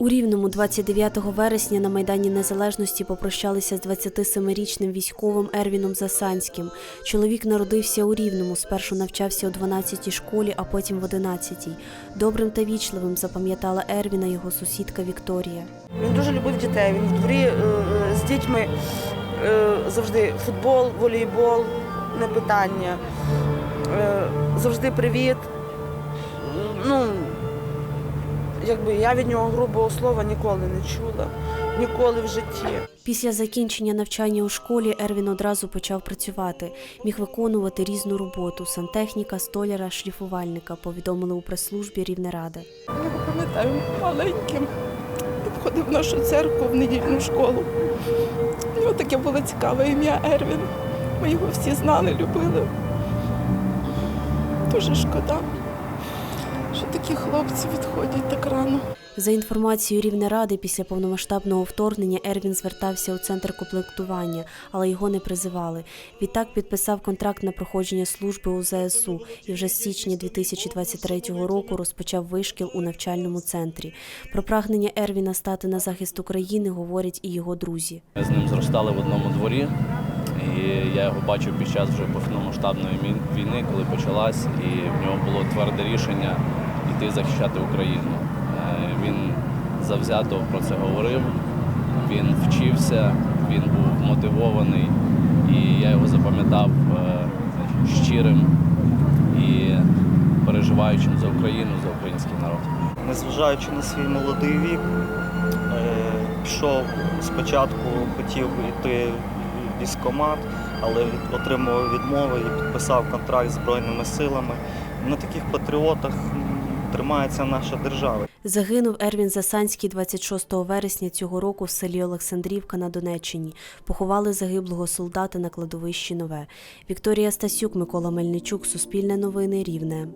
У Рівному 29 вересня на Майдані Незалежності попрощалися з 27-річним військовим Ервіном Засанським. Чоловік народився у Рівному, спершу навчався у 12-й школі, а потім в 11-й. Добрим та вічливим запам'ятала Ервіна його сусідка Вікторія. Він дуже любив дітей. Він в дворі е, е, з дітьми е, завжди футбол, волейбол, не питання. Завжди привіт. Ну, якби я від нього грубого слова ніколи не чула. Ніколи в житті. Після закінчення навчання у школі Ервін одразу почав працювати. Міг виконувати різну роботу сантехніка, столяра, шліфувальника, повідомили у прес-службі Рівнеради. Я пам'ятаю маленьким. Ходив в нашу церкву в недільну школу. У нього таке було цікаве ім'я Ервін. Ми його всі знали, любили. Дуже шкода, що такі хлопці відходять так рано. За інформацією Рівнеради, після повномасштабного вторгнення Ервін звертався у центр комплектування, але його не призивали. Відтак підписав контракт на проходження служби у ЗСУ і вже з січня 2023 року розпочав вишкіл у навчальному центрі. Про прагнення Ервіна стати на захист України говорять і його друзі. Ми з ним зростали в одному дворі, і я його бачив під час вже повномасштабної війни, коли почалась, і в нього було тверде рішення йти захищати Україну. Е, Він завзято про це говорив, він вчився, він був мотивований, і я його запам'ятав е, щирим і переживаючим за Україну, за український народ. незважаючи на свій молодий вік, е, пішов спочатку, хотів йти в військкомат, але отримав відмови і підписав контракт з Збройними силами. На таких патріотах тримається наша держава. Загинув Ервін Засанський 26 вересня цього року в селі Олександрівка на Донеччині. Поховали загиблого солдата на кладовищі Нове. Вікторія Стасюк, Микола Мельничук, Суспільне новини, Рівне.